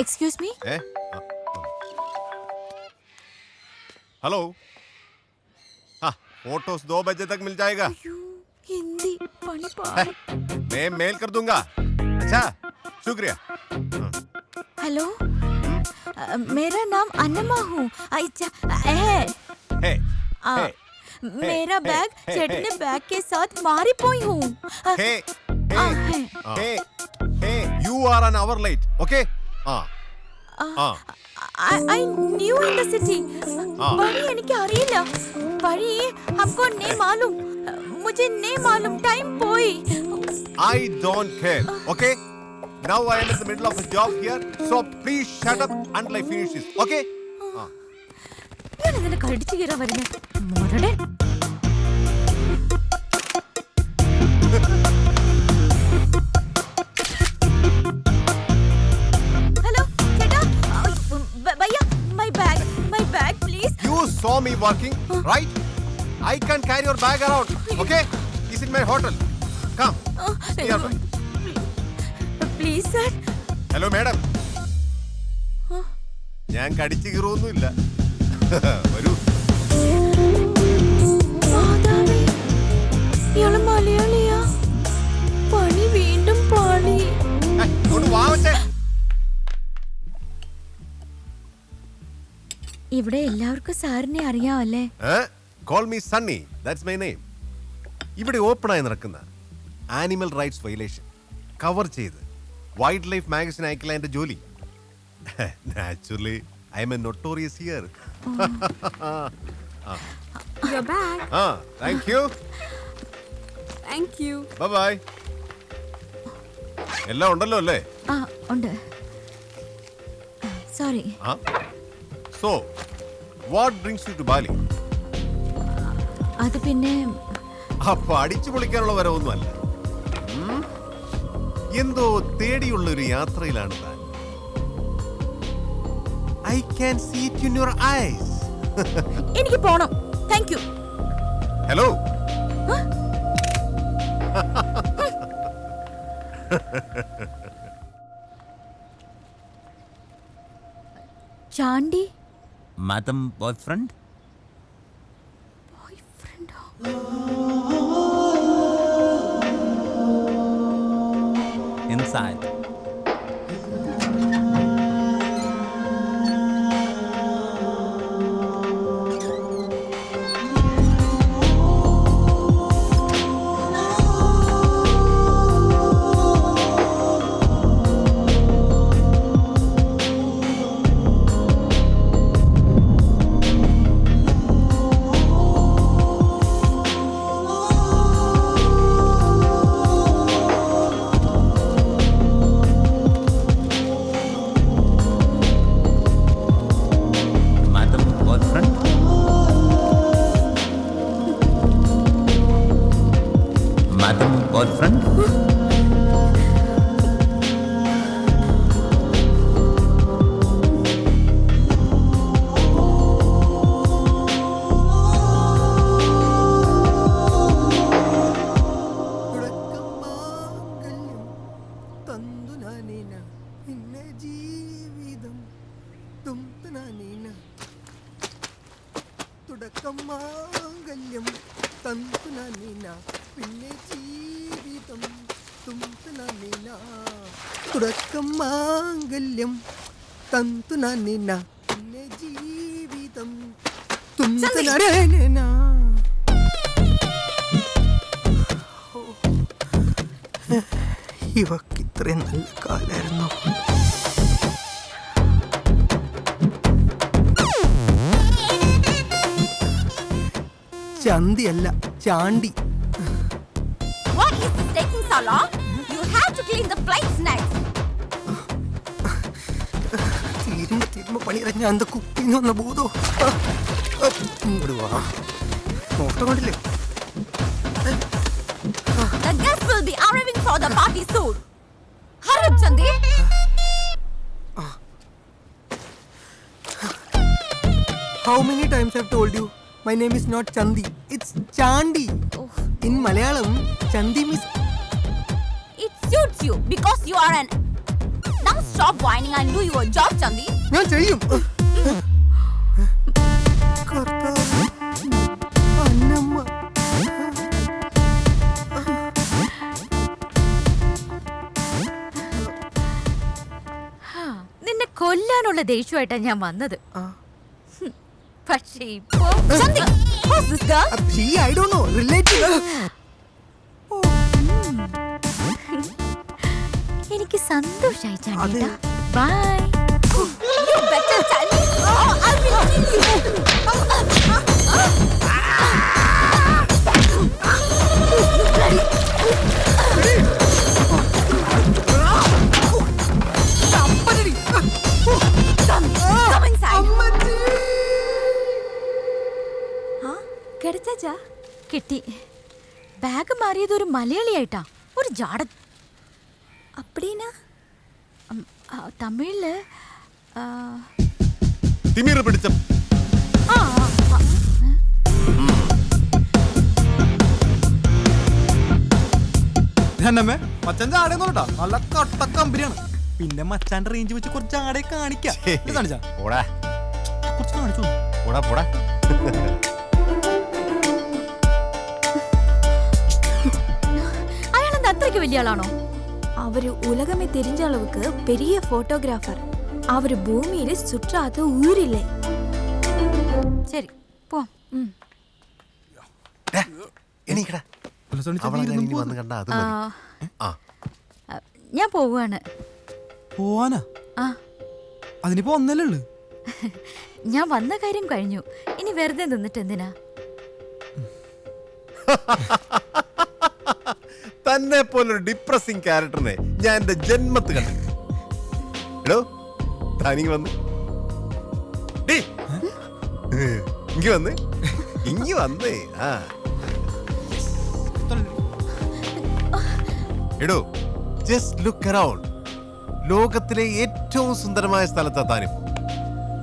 Excuse me hello हाँ photos दो बजे तक मिल जाएगा। हिंदी मैं मेल कर दूँगा। अच्छा शुक्रिया। Hello hmm. मेरा नाम अन्नमा हूँ। अच्छा, मेरा बैग सेठ बैग के साथ मारी पोई हूँ। You are an hour late okay ആ. ആ I new in the city വഴി എനിക്ക് അറിയില്ല വഴി അപ്പോ നേ മാലൂം. മുझे നേ മാലൂം. ടൈം പോയി. I don't care okay Now I am in the middle of a job here, so please shut up until I finish this, okay? ഞാൻ ഇതിനെ കടിച്ചു കയറാൻ വരുന്നത് മോരുടെ saw me working, right? I can carry your bag around, okay? It's in my hotel. Come. nearby. Please sir hello madam ഞാൻ കടിച്ചു കീറൊന്നുമില്ല വരൂ ഇയാൾ മലയാളിയാ പണി വീണ്ടും പാളി ഏ, ഇവിടെ എല്ലാവർക്കും സാറിനെ അറിയാമല്ലേ call me Sunny that's my name ഇവിടെ ഓപ്പൺ ആയി നടക്കുന്ന ആനിമൽ റൈറ്റ്സ് വയലേഷൻ കവർ ചെയ്ത് വൈൽഡ് ലൈഫ് മാഗസിൻ അയക്കില്ല എന്റെ ജോലി. Naturally I'm a notorious here Your bag. ആ thank you Thank you. Bye എല്ലാം ഉണ്ടല്ലോ അല്ലേ? ആ ഉണ്ട്. സോറി ആ? So what brings you to Bali അത് പിന്നെ അപ്പൊ അടിച്ചു പൊളിക്കാനുള്ള വരവൊന്നുമല്ല? എന്തോ തേടിയുള്ള ഒരു യാത്രയിലാണ് താൻ. I can see it in your eyes എനിക്ക് പോണം. Thank you hello Chandi? మేతం boy friend inside പിന്നെ ജീവിതം തുംതു നാനേന തുടക്കമാംഗല്യം തന്തു നാനേന പിന്നെ ജീവിതം നാനേന ഇവക്ക് ഇത്രയും നല്ല കാലായിരുന്നു. ചന്തിയല്ല Chandy What is this taking so long? You have to clean the plates next. തീരുമ്പോ തീരുമ്പോ പണി അന്ത കുപ്പിന്ന് വന്ന ഭൂതോ ഇങ്ങോട്ട് വാ നോട്ടം കൊണ്ടില്ലേ The guests will be arriving for the party soon. Hurry up, Chandi. How many times I told you my name is not Chanthi it's Chandi in Malayalam Chanthi means it suits you because you are an now stop whining and do your job Chanthi ഞാൻ ചെയ്യും. നിന്നെ കൊല്ലാനുള്ള ദേഷ്യമായിട്ടാണ് ഞാൻ വന്നത്. No relative എനിക്ക് സന്തോഷായി അതെ. ചാണ്ടിയേട്ടാ bye You better tell me. Oh, I will kill you. കിടച്ചാച്ചാ കിട്ടി. ബാഗ് മാറിയത് ഒരു മലയാളിയായിട്ടാ ഒരു ജാട അപ്പടീനാ? തമിഴിൽ തിമിർ പിടിച്ച. എന്നമ്മേ മച്ചാൻ ചാടേന്നോട്ടാ നല്ല കട്ട കമ്പനിയാണ്. പിന്നെ മച്ചാന്റെ റേഞ്ച് വെച്ച് കുറച്ച് ആടെ കാണിക്കാം. കാണിച്ചാ? പോടാ. കുറച്ച് കാണിച്ചു. പോടാ പോടാ. അയാളെന്താ അത്രയ്ക്ക് വലിയ ആളാണോ அவரு உலகமே தெரிஞ்ச அளவுக்கு பெரிய போட்டோகிராஃபர் அவர் பூமியில சுற்றாத ஊர் இல்லை ശരി പോ ഡാ, എണീക്കടാ അവളെ ഞാൻ ഇനി വന്ന് കണ്ട അത് ആ, മതി ആ ആ, ഞാൻ പോവാണ് പോവാനാ ആ അതിനിപ്പോ ഒന്നല്ലേ ഉള്ളു ഞാൻ വന്ന കാര്യം കഴിഞ്ഞു ഇനി വെറുതെ നിന്നിട്ട് എന്തിനാ തന്നെ പോലൊരു ഡിപ്രസിങ് ക്യാരക്ടറിനെ ഞാൻ എന്റെ ജന്മത്ത് കണ്ടിട്ടുണ്ട്. എടോ താനിങ്ങി വന്ന്. ഇങ്ങി വന്ന്. ഇങ്ങി വന്നേ. ആ. എടോ ജസ്റ്റ് ലുക്ക് അറൗണ്ട് ലോകത്തിലെ ഏറ്റവും സുന്ദരമായ സ്ഥലത്താ താനിപ്പോ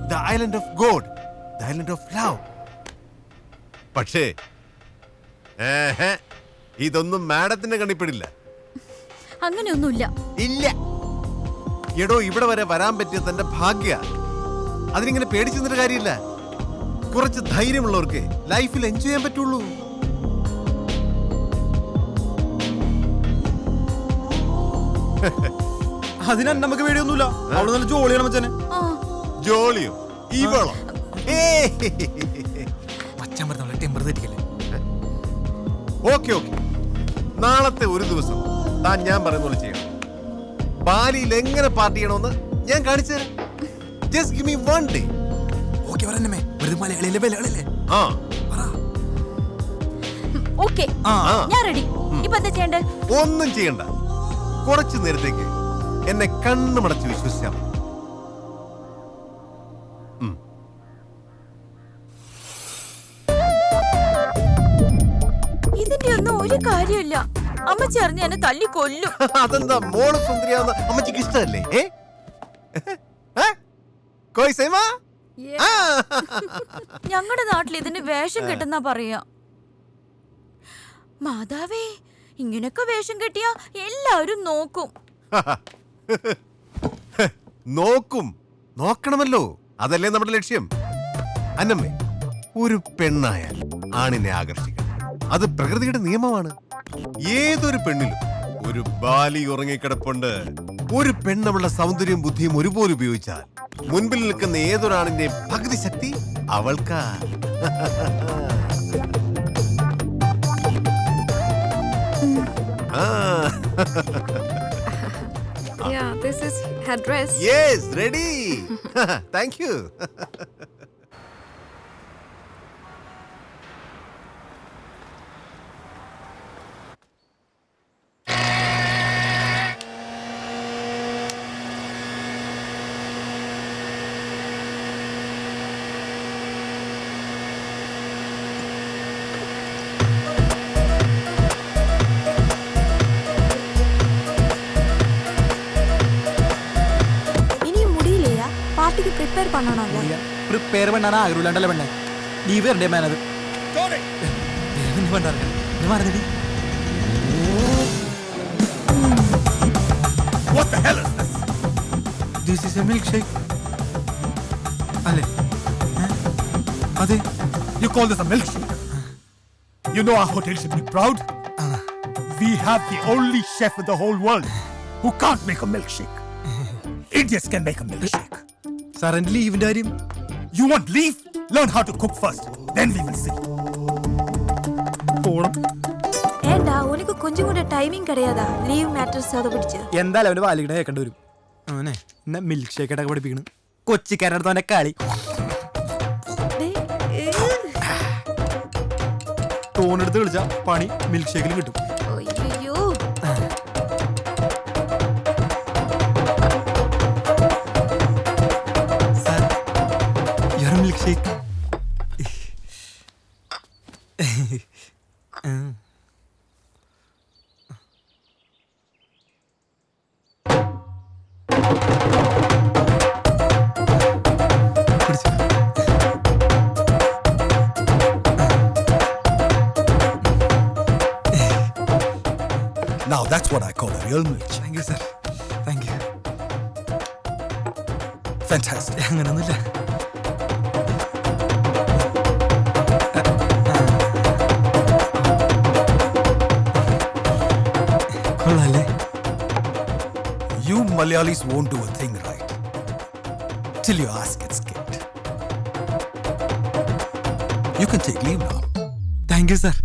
the island of god the island of love പക്ഷേ ഇതൊന്നും മാഡത്തിന്റെ കണ്ണിപ്പെടില്ല. അങ്ങനെയൊന്നുമില്ല. ഇല്ല. എടോ ഇവിടെ വരെ വരാൻ പറ്റിയ തന്റെ ഭാഗ്യ. അതിനിങ്ങനെ പേടിച്ചു നിന്നിട്ട് കാര്യമില്ല. കുറച്ച് ധൈര്യമുള്ളവർക്ക് ലൈഫിൽ എൻജോയ് ചെയ്യാൻ പറ്റുള്ളൂ. അതിന് നമുക്ക് പേടിയൊന്നുമില്ല. അവൾ നല്ല ജോളിയാണ് മച്ചനെ. ജോളിയോ? ഇവളോ. മച്ചാൻ പറഞ്ഞ ടെമ്പർ തെറ്റിക്കല്ലേ? Okay okay. നാളത്തെ ഒരു ദിവസം. താൻ ഞാൻ പറയുന്ന പോലെ ചെയ്യണം. ബാലിയിൽ എങ്ങനെ പാർട്ടി ചെയ്യണമെന്ന് ഞാൻ കാണിച്ചു തരാം. Just give me one day okay പറഞ്ഞമ്മേ ഒരു മലയാളിയിലെ വിലകളില്ലേ ആ. ഓക്കെ. ഞാൻ റെഡി ഇപ്പൊ എന്താ ചെയ്യണ്ടേ ഒന്നും ചെയ്യണ്ട. കുറച്ചു നേരത്തേക്ക് എന്നെ കണ്ണുമടച്ച് വിശ്വസിച്ചാൽ ഒരു കാര്യമില്ല. അമ്മച്ചി അറിഞ്ഞ എന്നെ തല്ലി കൊല്ലും. അതെന്താ മോൾ സുന്ദരിയാവുന്ന അമ്മച്ചിക്ക് ഇഷ്ടമല്ലേ? ഏ? കോയ് ഞങ്ങളുടെ നാട്ടിൽ ഇതിന് വേഷം കെട്ടെന്നാ പറയാ. മാതാവേ ഇങ്ങനൊക്കെ വേഷം കെട്ടിയാ എല്ലാവരും നോക്കും. നോക്കും. നോക്കണമല്ലോ. അതല്ലേ നമ്മുടെ ലക്ഷ്യം. അന്നമ്മേ ഒരു പെണ്ണായാൽ ആണിനെ ആകർഷിക്കണം. അത് പ്രകൃതിയുടെ നിയമമാണ്. ഏതൊരു പെണ്ണിലും ഒരു ബാലി ഉറങ്ങിക്കിടപ്പുണ്ട്. ഒരു പെണ്ണവളുടെ സൗന്ദര്യവും ബുദ്ധിയും ഒരുപോലെ ഉപയോഗിച്ചാൽ മുൻപിൽ നിൽക്കുന്ന ഏതൊരാണിന്റെ പകുതി ശക്തി അവൾക്കാ. Yeah, this is her dress. Yes, ready. Thank you பார்ட்டிக்கு ப்ரிப்பேர் பண்ணணும்ல പ്രിപ്പയർ പെണ്ണാണ് ആഗ്രഹമില്ലാണ്ടല്ലേ പെണ്ണെ ലീവ് വരണ്ടേ മേനത് പറഞ്ഞടി What the hell is this? This is a milk shake അല്ലേ ഏ? അതെ You call this a milkshake? You know our hotel should be proud. We have the only chef in the whole world who can't make a milkshake. Idiots can make a milkshake. Sir ലീവിന്റെ കാര്യം you want leave learn how to cook first then we will see പോണം ഏണ്ടാ ഉനക്ക് കൊഞ്ചും കൂടെ timing കിടയാതാ leave matters അത് പിടിച്ച്. എന്തായാലും അവന്റെ വാലികട വരും. അവനെ? എന്നെ മിൽക്ക് ഷേക്ക് ഇടൊക്കെ പഠിപ്പിക്കണ് കൊച്ചിക്കാരടുത്ത് കളി. തോണെടുത്ത് കളിച്ച പണി മിൽക്ക് ഷേക്കിൽ കിട്ടും. Now that's what I call a real milkshake. Thank you sir thank you Fantastic. അങ്ങനൊന്നുമില്ല കൊള്ളാല്ലേ You Malayalis won't do a thing right till you ask gets kicked. You can take leave now. Thank you sir